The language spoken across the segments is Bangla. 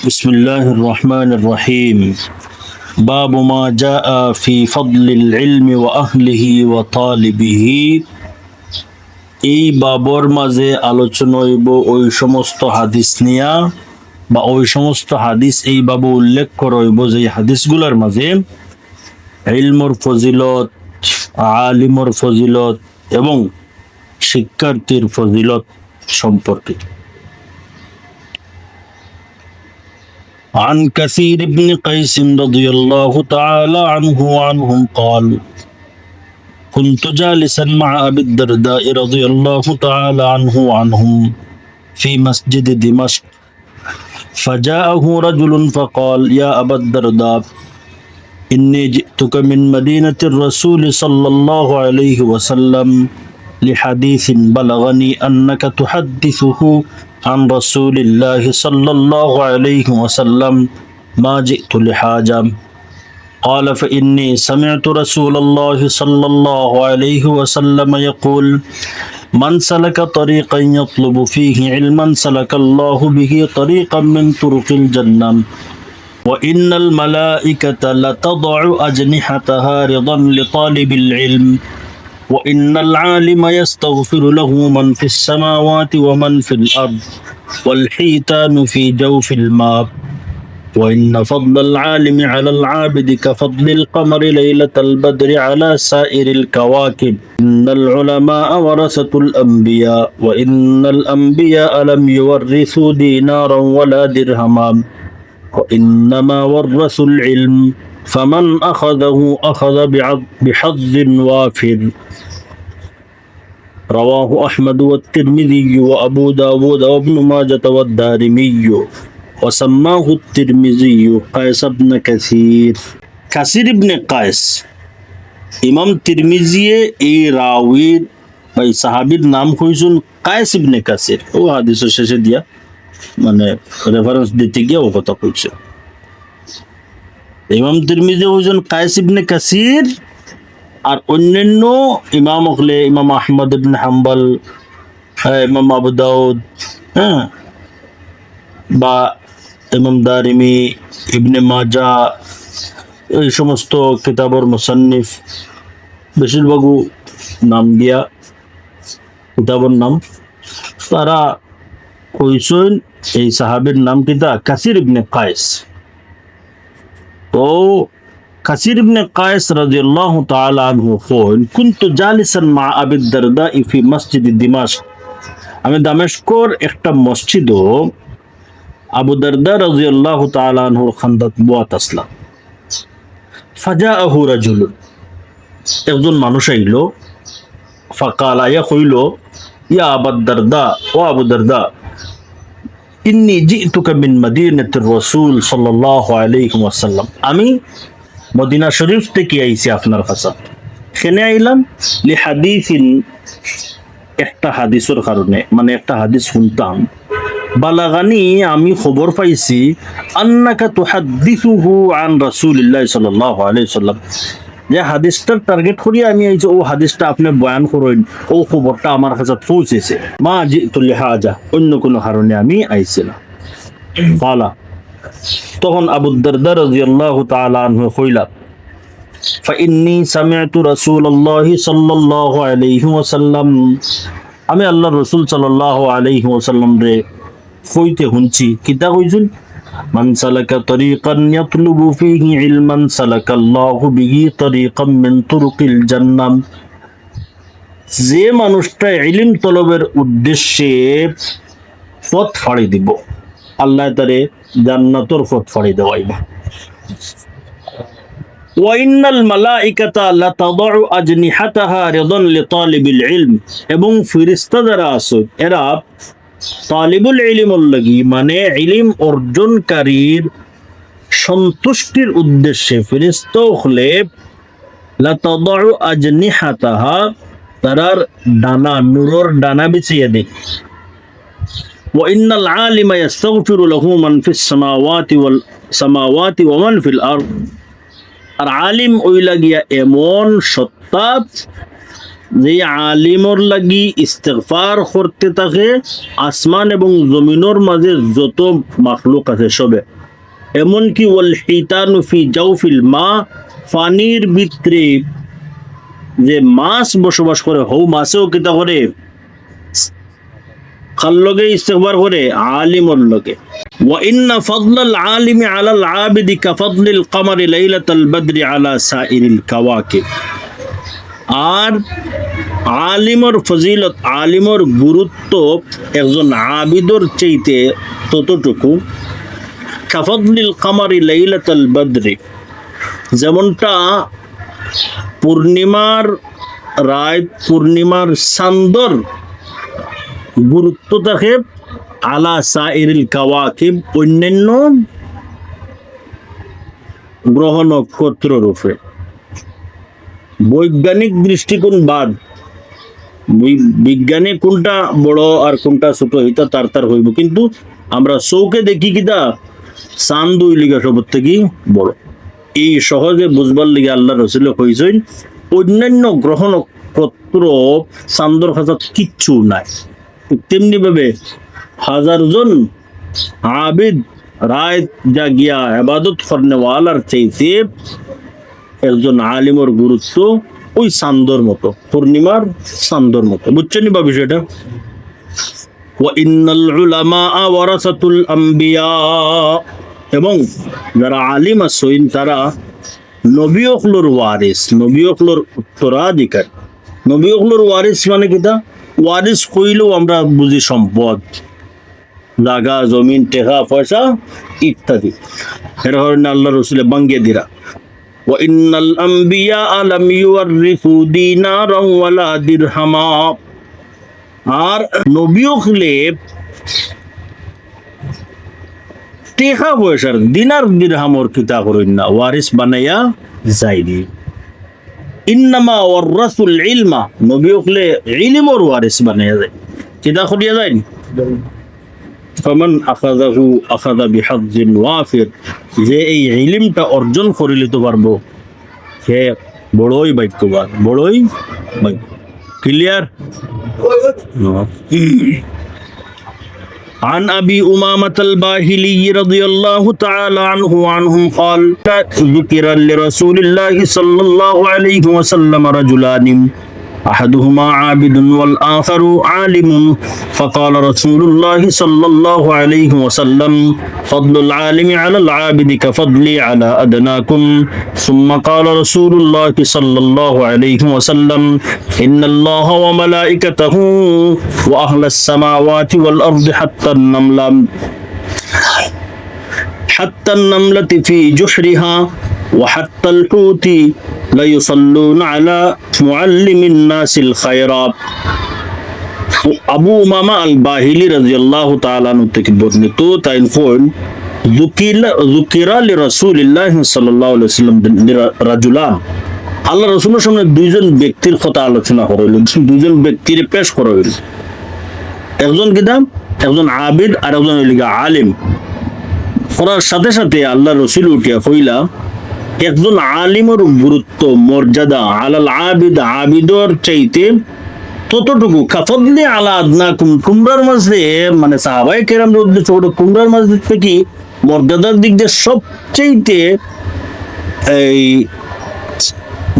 بسم الله الرحمن الرحيم باب ما جاء في فضل العلم وأهله وطالبه এই বাবর মাঝে আলোচনা হইব ওই সমস্ত হাদিস নিয়া বা ওই সমস্ত হাদিস এই বাবু উল্লেখ করা হইব যে হাদিসগুলোর মাঝে ইলমর ফজিলত আলিমর ফজিলত এবং শিক্ষার্থীর ফজিলত সম্পর্কিত عن كثير بن قيس رضي الله تعالى عنه وعنهم قال كنت جالسا مع أبي الدرداء رضي الله تعالى عنه وعنهم في مسجد دمشق. فجاءه رجل فقال يا أبا الدرداء إني جئتك من مدينة الرسول صلى الله عليه وسلم لحديث بلغني أنك تحدثه عن رسول الله صلى الله عليه وسلم ما جئت لحاجة قال فإني سمعت رسول الله صلى الله عليه وسلم يقول من سلك طريقا يطلب فيه علما سلك الله به طريقا من طرق الجنة وإن الملائكة لتضع أجنحتها رضا لطالب العلم وإن العالم يستغفر له من في السماوات ومن في الأرض والحيتان في جوف الماء. وإن فضل العالم على العابد كفضل القمر ليلة البدر على سائر الكواكب. إن العلماء ورثة الأنبياء وإن الأنبياء لم يورثوا دينارا ولا درهما. وإنما ورثوا العلم فمن أخذه أخذ بعض- بحظ وافر رواه أحمد والترمذي وأبو داود وابن ماجة والدارمي وسماه الترمذي قيس بن كثير কাসির ইবনে কায়েস ইমাম তিরমিজিয়ে এই রাউির বা এই সাহাবির নাম কইছুন কায়েস ইবনে কাসির ও হাদিসের শেষে দিয়া মানে রেফারেন্স দিতে গিয়ে ও কথা কইছে ইমাম তিরমিজি হইছেন কায়েস ইবনে কাসির আর অন্যান্য ইমাম হলে ইমাম আহমদ ইবনে হাম্বল হ্যাঁ, ইমাম আবু দাউদ হ্যাঁ বা ইমাম দারিমি ইবনে মাজা এই সমস্ত কিতাবর মুসান্নিফ বেশিরভাগও নাম দিয়া কিতাবর নাম তারা কইসইন এই সাহাবের নাম কিতা কাসির ইবনে কায়েস। তো কাসির ইবনে কায়েস রাদিয়াল্লাহু তাআলা আনহু কোন কুনতু জালিসান মা আবি দারদা ফি মসজিদ দিমাশক আমি দামেস্কর একটা মসজিদ মসজিদও আবু দারদা রাদিয়াল্লাহু তাআলা আনহুর খান্দাত বুয়াত আসলাম। ফাজাআহু রাজুলুন। একজন মানুষ আইল, ফাকাল আয়া কইল, ইয়া আবাদ দারদা, ও আবু দারদা ইন্নি জিতুকা মিন মদিনাতির রাসূল সাল্লাল্লাহু আলাইহি ওয়াসাল্লাম। আমি মদিনা শরীফ থেকে আইছি আপনার কাছে। সেনে আইলাম? লি হাদিসিন, একটা হাদিসের কারণে মানে একটা হাদিস শুনতাম। বালাগানি আমি খবর পাইছি, আন্নাকা তুহাদ্দিসুহু আন রাসূলিল্লাহ সাল্লাল্লাহু আলাইহি সাল্লাম যে হাদিসটার টার্গেট করি আমি এই যে ও হাদিসটা আপনি বয়ান করেন ও খবরটা আমার কাছে পৌঁছেছে মা জি তুলি হাজা অন্য কোনো কারণে আমি আইছি না কালা তখন আবু দারদা রাদিয়াল্লাহু তাআলা আনহু কইলা فإني سمعت رسول الله صلى الله عليه وسلم আমি আল্লাহ রসুল সাল্লাহ আলাইহি ওয়াসাল্লাম রে কইতে শুনছি কিতা কইছুন মান সালাকা তরিকান ইয়াতলুবু ফীহি ইলমান, সালাকাল্লাহু বিহি তরিকাম মিন তুরুকিল জান্নাম। যে মানুষটা ইলম তলবের উদ্দেশ্যে পথ ফাড়ি দিব, আল্লাহ তারে জান্নাতর পথ ফাড়ি দেওয়াইবা। ওয়াইনাল মালাইকাতা লাতাদউ আজনিহাতাহা রিদান লিতালিবিল ইলম। এবং ফেরেশতা যারা আছে, এরা তালিবুল ইলমর লাগি মানে ইলম অর্জনকারীর সন্তুষ্টির উদ্দেশ্যে ফেরেশতা হলে লাতাদউ আজনিহাতাহা তারার ডানা নূরর ডানা বিছিয়ে দেয় وإن العالم يستغفر له من في السماوات والسماوات ومن في الأرض আর আলিম ওইলা গিয়া এমন সত্তা যে আলিমর লাগি ইস্তেগফার করতে থাকে আসমান এবং জমিনের মাঝে যত মাখলুক আছে সবে এমনকি ওয়াল হিতানু ফি জাউফিল মা পানির ভিতরে যে মাছ বসবাস করে হৌ মাছেও কিতা করে কার লগে ইস্তেগফার করে আলিমর লগে وإن فضل العالم على العابد كفضل القمر ليلة البدر على سائر الكواكب আর আলিমর ফজিলত, আলিমর গুরুত্ব একজন আবিদর চাইতে ততটুকু। কাফদলিল কামারি লাইলাতাল বদরি, যেমনটা পূর্ণিমার রায় পূর্ণিমার সান্দর গুরুত্ব থাকে, আলা সাইরিল কাওয়াকিব, অন্যান্য গ্রহ নক্ষত্র রূপে। বৈজ্ঞানিক দৃষ্টিকোণ বাদ বিজ্ঞানে কোনটা বড় আর কোনটা ছোট এটা তার তার হইব। কিন্তু আমরা চৌকে দেখি কিতা চান দুই লিগা সবর থেকে বড়। এই সহজে বুঝবার লিগে আল্লাহ রসুল কইছেন, অন্যান্য গ্রহ নক্ষত্র চান্দর হাজার কিচ্ছু নাই। তেমনি ভাবে হাজার জন আবিদ রায় যা গিয়া আবাদত করনেওয়ালার চাইতে একজন আলিমর গুরুত্ব ওই সান্দর মতো, পূর্ণিমার সান্দর মতো। বুঝছেন বা বিষয়টা? এবং যারা আলিম আসইন তারা নবী অকলোর ওয়ারিস, নবী অকলোর উত্তরাধিকার। নবী অকলোর ওয়ারিস মানে কিতা ওয়ারিস কইলেও আমরা বুঝি সম্পদ জাগা জমিন, টেকা, পয়সা ইত্যাদি। এর কারণে আল্লাহ রসুলে বাঙ্গে দিরা وإن الأنبياء لم يورثوا دينارا ولا درهما আর নবী হলে টেকা পয়সার দিনার দিরহামর কিতা করেন না ওয়ারিস বানাইয়া যায়নি ইন্নামা ওয়ারাসুল ইলমা নবী হলে ইলমর ওয়ারিস বানাইয়া যায় কিতা করিয়া যায়নি ফমান আখাদাহু আখাদা বিহাজ্জিন ওয়াফির যে এই ইলিমটা অর্জন করে নিতে পারবো সে বড়ই ভাগ্যবান বড়ই ভাগ্য ক্লিয়ার عن أبي أمامة الباهلي رضي الله تعالى عنه وعنهم قال ذكر لرسول الله صلى الله عليه وسلم رجلان أحدهما عابد والآخر عالم. فقال رسول الله صلى الله عليه وسلم فضل العالم على العابد كفضلي على أدناكم. ثم قال رسول الله صلى الله عليه وسلم إن الله وملائكته وأهل السماوات والأرض حتى النملة حتى النملة في جحرها وحتى الحوت ليصلون على معلم الناس الخيرات আবু উমামা আল বাহিলি রাদিয়াল্লাহু তাআলা আনহু থেকে বর্ণিত তাইন কোন যুকিলা যুকিরা লি রাসূলিল্লাহ সাল্লাল্লাহু আলাইহি ওয়াসাল্লাম রাজুলান আল্লাহ রাসূলের সামনে দুইজন ব্যক্তির কথা আলোচনা করা হইল দুইজন ব্যক্তির পেশ করা হইল একজন কিতাব একজন আবিদ আর একজন হইল আলিম করার সাথে সাথে আল্লাহ রসুল উঠিয়া কইলা একজন আলিমের গুরুত্ব, মর্যাদা আলাল আবিদ, আবিদর চাইতে ততটুকু। কাফদলি আলা আদনা কুমড়ার মাঝে মানে সাহাবাই কেরাম রোদ্দে ছোট কুমড়ার মাঝে থেকে মর্যাদার দিক দিয়ে সবচাইতে এই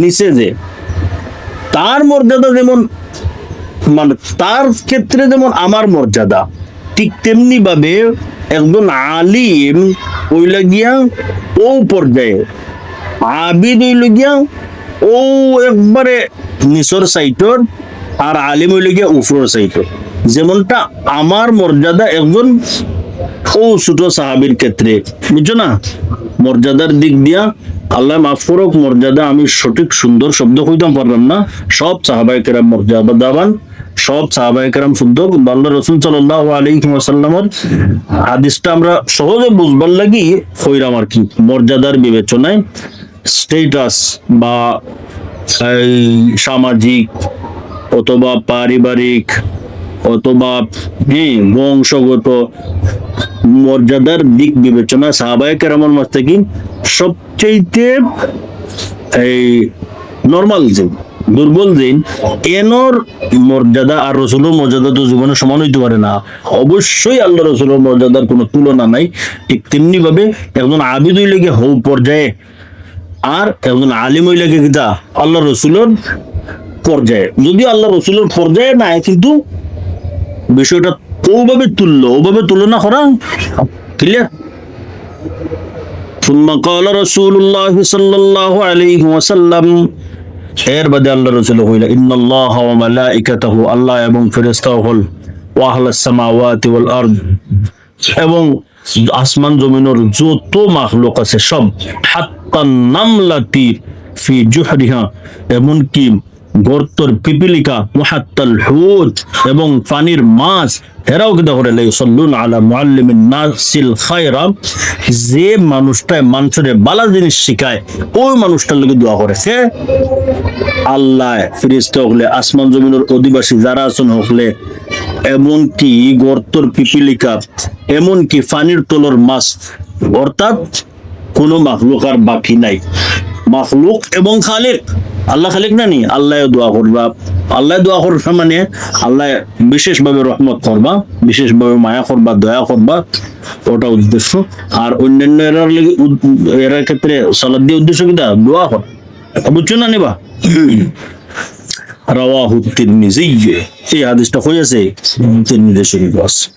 নিচে যে, তার মর্যাদা যেমন মানে তার ক্ষেত্রে যেমন আমার মর্যাদা, ঠিক তেমনি ভাবে একজন আলিম ওইলা গিয়া ও পর্যায়ে ও একবারে নিচর সাইটর আর সাইটর। যেমনটা আমার মর্যাদা একজন ও ছোট সাহাবির ক্ষেত্রে। বুঝছ না? মর্যাদার দিক দিয়া আল্লাহ মাফ করক, মর্যাদা আমি সঠিক সুন্দর শব্দ কইতাম পারলাম না। সব সাহাবাই কেরাম মর্যাদাবান সব সাহাবাই কেরাম শুদ্ধ। আল্লাহ রসুল সাল্লাহ হাদিসটা আমরা সহজে বুঝবার লাগি, কইরাম আর কি, মর্যাদার বিবেচনায়। স্টেটাস বা সামাজিক অথবা পারিবারিক অথবা বংশগত মর্যাদার দিক বিবেচনা সাহাবায় কেরামর মাছ থেকে সবচেয়ে এই নর্মাল যে দুর্বল দিন এনর মর্যাদা আর রসুলের মর্যাদা তো জীবনে সমান হইতে পারে না। অবশ্যই আল্লাহ রসুলের মর্যাদার কোনো তুলনা নাই। ঠিক তেমনি ভাবে একজন আবিদ গিয়ে হৌ পর্যায়ে আর একজন আলিম হইলে গিয়ে কিতা আল্লাহ রসুলের পর্যায়ে যদি আল্লাহ রসুলের পর্যায়ে নাই কিন্তু বিষয়টা ওভাবে তুললো ওভাবে তুলনা করা ক্লিয়ার ثم قال رسول الله صلى الله عليه وسلم এর বাদে আল্লাহ রসুল হইল ইন্নাল্লাহ ওয়া মালাইকাতাহু আল্লাহ এবং ফেরেশতা হল ওয়া আহলাস সামাওয়াতি ওয়াল আরদ এবং আসমান জমিনের যত মাখলুক আছে সব হাত্তা এমনকি গর্তর পিপিলিকা ওয়াহাত্তাল হুত এবং পানির মাছ, এরাও কিন্তু করে সল্লুন আলা মুআল্লিমিন নাসিল খায়রা। যে মানুষটা মানুষের বালা জিনিস শিখায়, ওই মানুষটার লোকে দোয়া করে সে আল্লাহ, ফিরিস্তে হকলে, আসমান জমিনের অধিবাসী যারা আছেন হকলে, এমনকি গর্তর পিপিলিকা, এমনকি পানির তলর মাছ, অর্থাৎ কোনো মাখলুক আর বাকি নাই। মাখলুক এবং খালিক। আল্লাহ খালিক না নি? আল্লাহ দোয়া করবা। আল্লাহ দোয়া করবা মানে আল্লাহ বিশেষভাবে রহমত করবা, বিশেষভাবে মায়া করবা, দয়া করবা। ওটা উদ্দেশ্য। আর অন্যান্য এরার এরার ক্ষেত্রে সালাদ দিয়ে উদ্দেশ্য কিটা দোয়া কর। বুঝছ না নিবা? রাওয়াহু তিরমিজি এই হাদিসটা হয়েছে তিরমিজি শরীফ আছে।